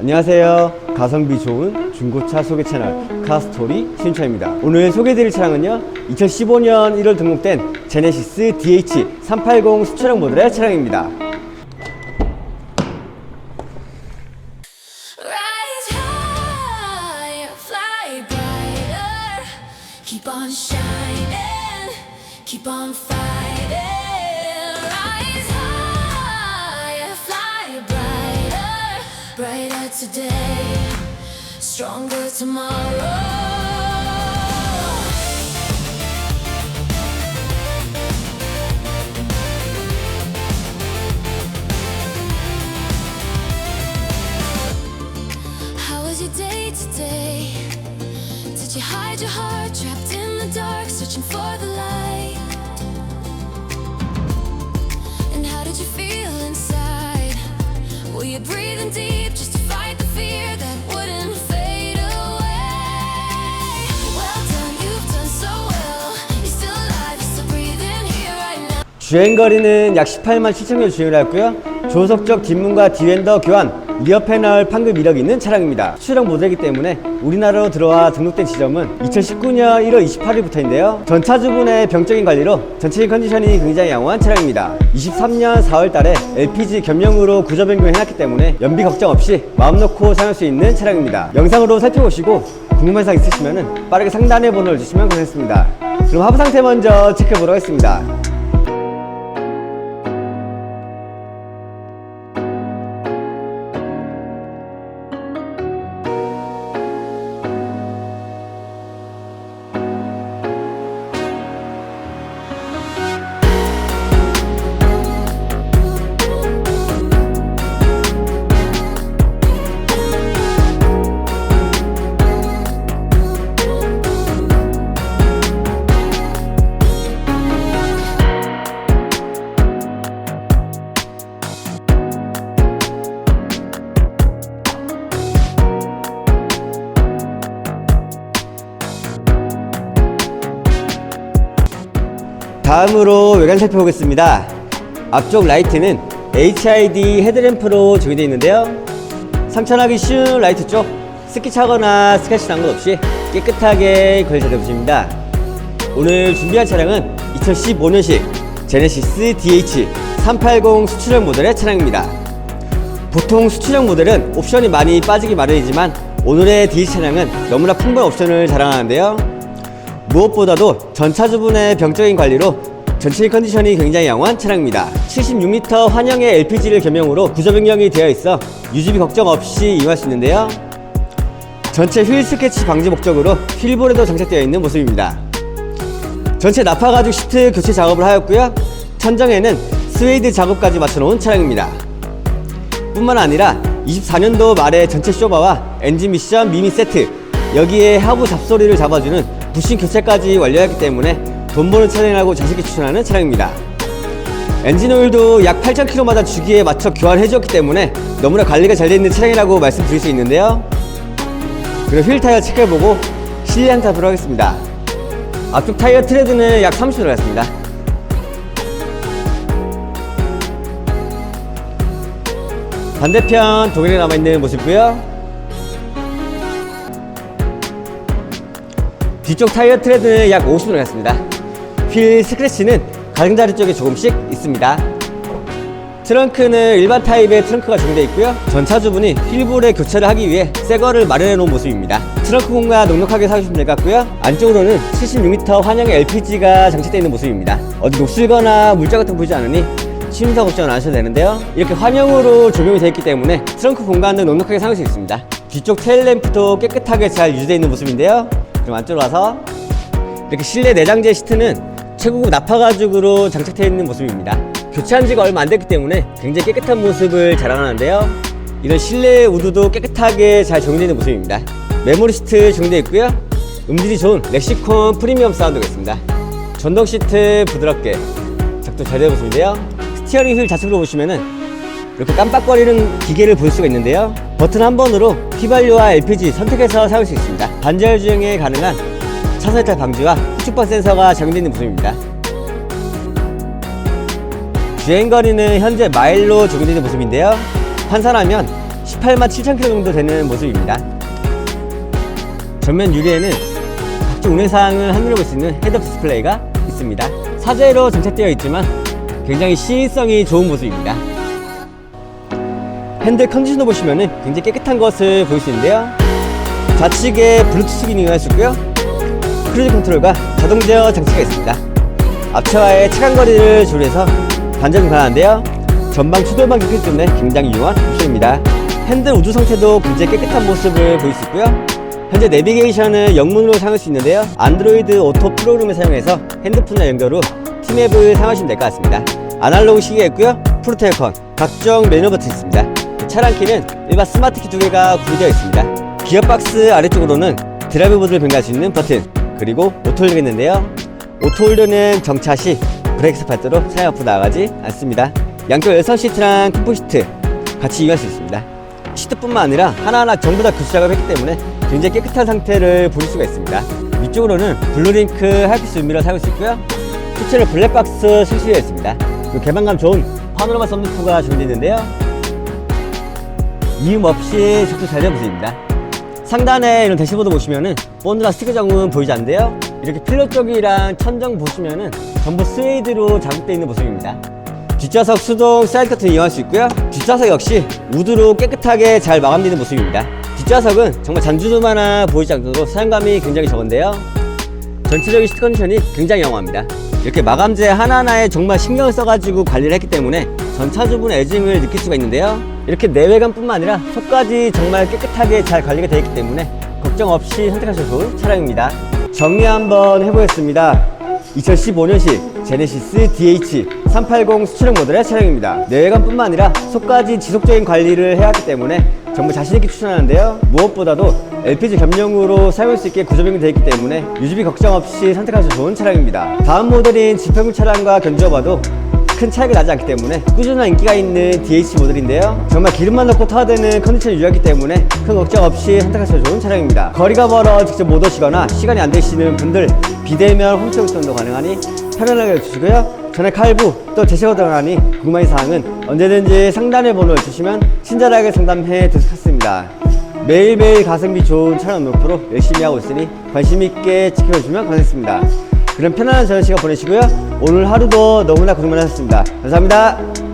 안녕하세요. 가성비 좋은 중고차 소개 채널 카스토리 신차입니다. 오늘 소개해드릴 차량은요. 2015년 1월 등록된 제네시스 DH380 수출형 모델의 차량입니다. Brighter. Today, stronger tomorrow. How was your day today? Did you hide your heart trapped in the dark, searching for the light? And how did you feel inside? Were you breathing deep 주행거리는 약 18만 7천여 주행을 했고요. 조석적 뒷문과 뒤엔더 교환, 리어 패널 판금 이력이 있는 차량입니다. 수출형 모델이기 때문에 우리나라로 들어와 등록된 지점은 2019년 1월 28일부터인데요. 전 차주분의 병적인 관리로 전체적인 컨디션이 굉장히 양호한 차량입니다. 23년 4월 달에 LPG 겸용으로 구조 변경해놨기 때문에 연비 걱정 없이 마음 놓고 사용할 수 있는 차량입니다. 영상으로 살펴보시고 궁금한 사항 있으시면 빠르게 상단에 번호를 주시면 감사하겠습니다. 그럼 하부 상태 먼저 체크해보도록 하겠습니다. 다음으로 외관 살펴보겠습니다. 앞쪽 라이트는 HID 헤드램프로 적용되어 있는데요. 상처나기 쉬운 라이트 쪽 스키 차거나 스크래치 난 것 없이 깨끗하게 관리되어 보십니다. 오늘 준비한 차량은 2015년식 제네시스 DH380 수출형 모델의 차량입니다. 보통 수출형 모델은 옵션이 많이 빠지기 마련이지만 오늘의 DH 차량은 너무나 풍부한 옵션을 자랑하는데요. 무엇보다도 전 차주분의 병적인 관리로 전체 컨디션이 굉장히 양호한 차량입니다. 76L 환영의 LPG를 겸용으로 구조 변경이 되어 있어 유지비 걱정 없이 이용할 수 있는데요. 전체 휠 스케치 방지 목적으로 휠볼에도 장착되어 있는 모습입니다. 전체 나파 가죽 시트 교체 작업을 하였고요. 천정에는 스웨이드 작업까지 맞춰놓은 차량입니다. 뿐만 아니라 24년도 말에 전체 쇼바와 엔진 미션 미니 세트 여기에 하부 잡소리를 잡아주는 부신 교체까지 완료했기 때문에 돈 버는 차량이라고 자식이 추천하는 차량입니다. 엔진 오일도 약 8,000km마다 주기에 맞춰 교환해 주었기 때문에 너무나 관리가 잘 되어 있는 차량이라고 말씀드릴 수 있는데요. 그리고 휠 타이어 체크해보고 실내 한타 들어가겠습니다. 앞쪽 타이어 트레드는 약 30도 들어갔습니다. 반대편 동일하게 남아있는 모습이고요. 뒤쪽 타이어 트레드는 약 50도 들어갔습니다. 휠 스크래치는 가장자리 쪽에 조금씩 있습니다. 트렁크는 일반 타입의 트렁크가 적용되어 있고요. 전 차주분이 휠볼에 교체를 하기 위해 새 거를 마련해 놓은 모습입니다. 트렁크 공간 넉넉하게 사주시면 될 것 같고요. 안쪽으로는 76m 환영의 LPG가 장착되어 있는 모습입니다. 어디 녹슬거나 물자 같은 거 보이지 않으니 침사 걱정은 안 하셔도 되는데요. 이렇게 환영으로 적용이 되어 있기 때문에 트렁크 공간도 넉넉하게 사용할 수 있습니다. 뒤쪽 테일램프도 깨끗하게 잘 유지되어 있는 모습인데요. 그럼 안쪽으로 와서 이렇게 실내 내장재 시트는 최고급 나파 가죽으로 장착되어 있는 모습입니다. 교체한 지가 얼마 안 됐기 때문에 굉장히 깨끗한 모습을 자랑하는데요. 이런 실내 우드도 깨끗하게 잘 있는 모습입니다. 메모리 시트 적용되어 있고요. 음질이 좋은 렉시콘 프리미엄 사운드가 있습니다. 전동 시트 부드럽게 작동 잘 되는 모습인데요. 스티어링 휠 좌측으로 보시면은 이렇게 깜빡거리는 기계를 볼 수가 있는데요. 버튼 한 번으로 휘발유와 LPG 선택해서 사용할 수 있습니다. 반절 주행에 가능한 차선 이탈 방지와 후측방 센서가 적용되어 있는 모습입니다. 주행거리는 현재 마일로 적용되는 모습인데요. 환산하면 18만 7천 킬로 정도 되는 모습입니다. 전면 유리에는 각종 운행사항을 한눈에 볼 수 있는 헤드업 디스플레이가 있습니다. 사제로 장착되어 있지만 굉장히 시인성이 좋은 모습입니다. 핸들 컨디션도 보시면 굉장히 깨끗한 것을 보일 수 있는데요. 좌측에 블루투스 기능이 할수 있고요. 크루즈 컨트롤과 자동 제어 장치가 있습니다. 앞차와의 차간 거리를 조절해서 반전 가능한데요. 전방 추돌방 기기 때문에 굉장히 유용한 옵션입니다. 핸들 우주 상태도 굉장히 깨끗한 모습을 보일 수 있고요. 현재 내비게이션은 영문으로 사용할 수 있는데요. 안드로이드 오토 프로그램을 사용해서 핸드폰과 연결 후 티맵을 사용하시면 될 것 같습니다. 아날로그 시계가 있고요. 프로테이컨, 각종 매너 버튼이 있습니다. 차량 키는 일반 스마트 키 두 개가 구비되어 있습니다. 기어박스 아래쪽으로는 드라이브 모드를 변경할 수 있는 버튼, 그리고 오토홀더가 있는데요. 오토홀더는 정차 시 브레이크 스파트로 사용 앞으로 나가지 않습니다. 양쪽 열선 시트랑 컴포 시트 같이 이용할 수 있습니다. 시트뿐만 아니라 하나하나 전부 다 교수작업을 했기 때문에 굉장히 깨끗한 상태를 보실 수가 있습니다. 위쪽으로는 블루링크 하이피스 음미러 사용할 수 있고요. 후체는 블랙박스 실시되어 있습니다. 개방감 좋은 파노라마 썬루프가 준비되어 있는데요. 이음 없이 속도 잘된 모습입니다. 상단에 이런 대시보드 보시면은 본드나 스티커 장은 보이지 않는데요. 이렇게 필러 쪽이랑 천정 보시면은 전부 스웨이드로 작업되어 있는 모습입니다. 뒷좌석 수동 사이드 커튼 이용할 수 있고요. 뒷좌석 역시 우드로 깨끗하게 잘 마감되는 모습입니다. 뒷좌석은 정말 잔주름 하나 보이지 정도로 사용감이 굉장히 적은데요. 전체적인 시트 컨디션이 굉장히 영화합니다. 이렇게 마감재 하나하나에 정말 신경을 써가지고 관리를 했기 때문에 전차주분 애증을 느낄 수가 있는데요. 이렇게 내외관뿐만 아니라 속까지 정말 깨끗하게 잘 관리가 되어 있기 때문에 걱정 없이 선택하셔도 좋은 차량입니다. 정리 한번 해보겠습니다. 2015년식 제네시스 DH380 수출형 모델의 차량입니다. 내외관뿐만 아니라 속까지 지속적인 관리를 해야 하기 때문에 정말 자신있게 추천하는데요. 무엇보다도 LPG 겸용으로 사용할 수 있게 구조 변경되어 있기 때문에 유지비 걱정 없이 선택하셔도 좋은 차량입니다. 다음 모델인 지평 차량과 견주어봐도 큰 차이가 나지 않기 때문에 꾸준한 인기가 있는 DH 모델인데요. 정말 기름만 넣고 타야 되는 컨디션을 유지하기 때문에 큰 걱정 없이 선택하셔도 좋은 차량입니다. 거리가 멀어 직접 못 오시거나 시간이 안 되시는 분들 비대면 수도 가능하니 편안하게 주시고요. 전에 칼부 또 제시어 등하니 궁금한 사항은 언제든지 상단의 번호를 주시면 친절하게 상담해 드리겠습니다. 매일매일 가성비 좋은 차량 목표로 열심히 하고 있으니 관심 있게 지켜주시면 감사하겠습니다. 그럼 편안한 저녁 시간 보내시고요. 오늘 하루도 너무나 고생 많으셨습니다. 감사합니다.